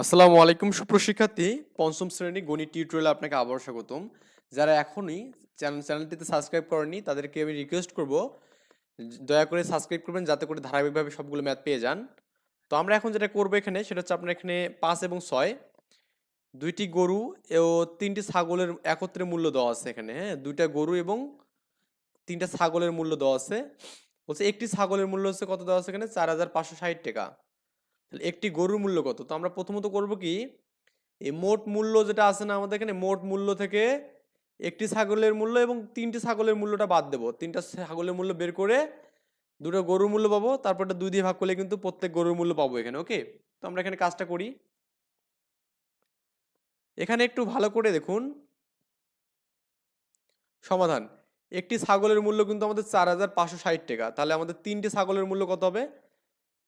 আসসালামু আলাইকুম সুপ্রশিক্ষার্থী পঞ্চম শ্রেণি গণিত টিউটোরিয়ালে আপনাকে আবার স্বাগতম। যারা এখনই চ্যানেল চ্যানেলটিতে সাবস্ক্রাইব করেননি, তাদেরকে আমি রিকোয়েস্ট করব, দয়া করে সাবস্ক্রাইব করবেন, যাতে করে ধারাবাহিকভাবে সবগুলো ম্যাথ পেয়ে যান। তো আমরা এখন যেটা করব এখানে, সেটা হচ্ছে আপনার এখানে পাঁচ এবং ছয়। দুইটি গরু ও তিনটি ছাগলের একত্রে মূল্য দেওয়া আছে এখানে হ্যাঁ? দুইটা গরু এবং তিনটা ছাগলের মূল্য দেওয়া আছে। বলছে একটি ছাগলের মূল্য হচ্ছে কত দেওয়া আছে এখানে? চার হাজার পাঁচশো ষাট টাকা। তাহলে একটি গরুর মূল্য কত? তো আমরা প্রথমত করব কি? এই মোট মূল্য যেটা আছে না আমাদের এখানে, মোট মূল্য থেকে একটি ছাগলের মূল্য এবং তিনটি ছাগলের মূল্যটা বাদ দেবো। তিনটা ছাগলের মূল্য বের করে দুটো গরুর মূল্য পাবো, তারপরটা দুই দিয়ে ভাগ করলে কিন্তু প্রত্যেক গরুর মূল্য পাবো এখানে, ওকে? তো আমরা এখানে কাজটা করি। এখানে একটু ভালো করে দেখুন। সমাধান, একটি ছাগলের মূল্য কিন্তু আমাদের চার হাজার পাঁচশো ষাট টাকা, তাহলে আমাদের তিনটি ছাগলের মূল্য কত হবে?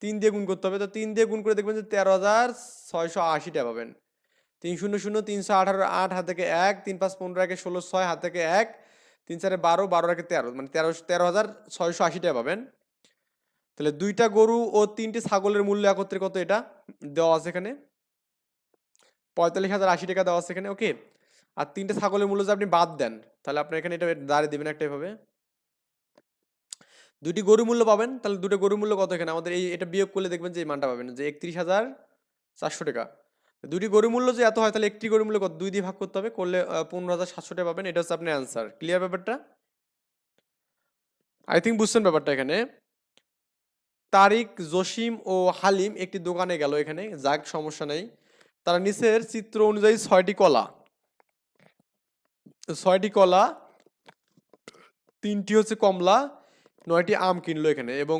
তিন দিয়ে গুণ করতে হবে। তো তিন দিয়ে গুণ করে দেখবেন যে তেরো হাজার ছয়শো আশিটা পাবেন। তিন শূন্য শূন্য তিনশো আঠারো, আট, হাত থেকে এক, তিন পাঁচ পনেরো, একে ষোলো, ছয়, হাত থেকে এক, তিন চারে বারো বারো একে তেরো মানে তেরো তেরো হাজার ছয়শো আশিটা পাবেন। তাহলে দুইটা গরু ও তিনটি ছাগলের মূল্য একত্রে কত এটা? দেওয়া আছে এখানে। পঁয়তাল্লিশ হাজার আশি টাকা দেওয়া আছে এখানে, ওকে। আর তিনটে ছাগলের মূল্য যদি আপনি বাদ দেন, তাহলে আপনার এখানে এটা দাঁড়িয়ে দেবেন একটা এভাবে। দুটি গরু মূল্য পাবেন, তাহলে দুটো গরু মূল্য কত এখানে? আমাদের এই, এটা বিয়োগ করলে দেখবেন যে এই মানটা পাবেন যে একত্রিশ হাজার চারশো টাকা। দুটি গরু মূল্য যে এত হয়, তাহলে একটি গরু মূল্য কত? দুই দিয়ে ভাগ করতে হবে, করলে পনেরো হাজার সাতশো টাকা পাবেন। এটা হচ্ছে আপনার অ্যান্সার ক্লিয়ার ব্যাপারটা? আই থিঙ্ক বুঝছেন ব্যাপারটা এখানে। তারিক জসিম ও হালিম একটি দোকানে গেল এখানে, যাক, সমস্যা নেই। তারা নিচের চিত্র অনুযায়ী ছয়টি কলা। ছয়টি কলা, তিনটি হচ্ছে কমলা নয়টি আম কিনলো এখানে এবং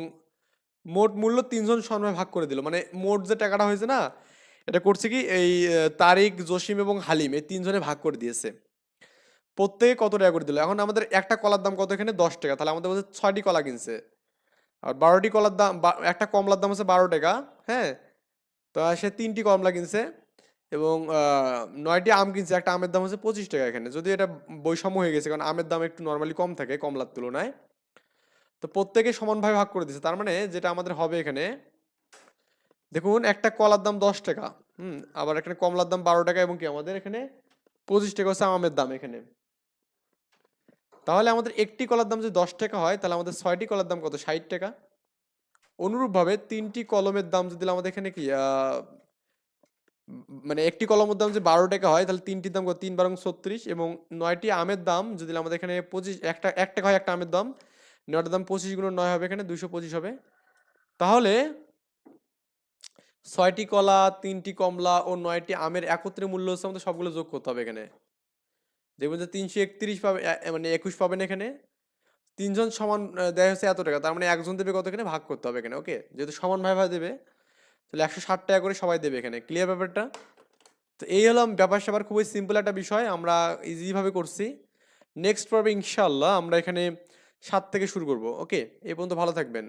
মোট মূল্য তিনজন সন্ময় ভাগ করে দিল। মানে মোট যে টাকাটা হয়েছে না, এটা করছে কি এই তারিক, জসিম এবং হালিম এই তিনজনে ভাগ করে দিয়েছে। প্রত্যেকে কত টাকা করে দিল? এখন আমাদের একটা কলার দাম কত এখানে? দশ টাকা। তাহলে আমাদের বলছে ছয়টি কলা কিনছে। আর বারোটি কলার দাম একটা কমলার দাম হচ্ছে বারো টাকা হ্যাঁ? তো সে তিনটি কমলা কিনছে এবং নয়টি আম কিনছে। একটা আমের দাম হচ্ছে পঁচিশ টাকা এখানে। যদি এটা বৈষম্য হয়ে গেছে, কারণ আমের দাম একটু নর্মালি কম থাকে কমলার তুলনায়। তো প্রত্যেকে সমানভাবে ভাগ করে দিচ্ছে তার মানে যেটা আমাদের হবে এখানে, দেখুন একটা কলার দাম দশ টাকা, হুম, আবার এখানে কমলার দাম বারো টাকা এবং কি আমাদের এখানে পঁচিশ টাকা হচ্ছে আমের দাম এখানে। তাহলে আমাদের একটি কলার দাম যদি দশ টাকা হয়, তাহলে আমাদের ছয়টি কলার দাম কত? ষাট টাকা। অনুরূপভাবে তিনটি কলমের দাম যদি আমাদের এখানে কি মানে একটি কলমের দাম যদি বারো টাকা হয়, তাহলে তিনটির দাম কত? তিন বারং ছত্রিশ এবং নয়টি আমের দাম যদি আমাদের এখানে পঁচিশ, একটা, এক টাকা হয় একটা আমের দাম নয়টার দাম পঁচিশ গুণ নয় হবে এখানে দুশো পঁচিশ হবে। তাহলে ছয়টি কলা, তিনটি কমলা ও নয়টি আমের একত্রে মূল্য হচ্ছে আমাদের সবগুলো যোগ করতে হবে এখানে। দেখবেন যে তিনশো একত্রিশ পাবে মানে একুশ পাবেন এখানে। তিনজন সমান দেয় হচ্ছে এত টাকা, তার মানে একজন দেবে কত এখানে? ভাগ করতে হবে এখানে, ওকে? যেহেতু সমান ভাই ভাই দেবে, তাহলে একশো ষাট টাকা করে সবাই দেবে এখানে, ক্লিয়ার ব্যাপারটা? তো এই হলো ব্যাপার স্যাপার, খুবই সিম্পল একটা বিষয়, আমরা ইজিভাবে করছি। নেক্সট পর্বে ইনশাল্লাহ আমরা এখানে সাত থেকে শুরু করব। ওকে? এ পর্যন্ত ভালো থাকবেন।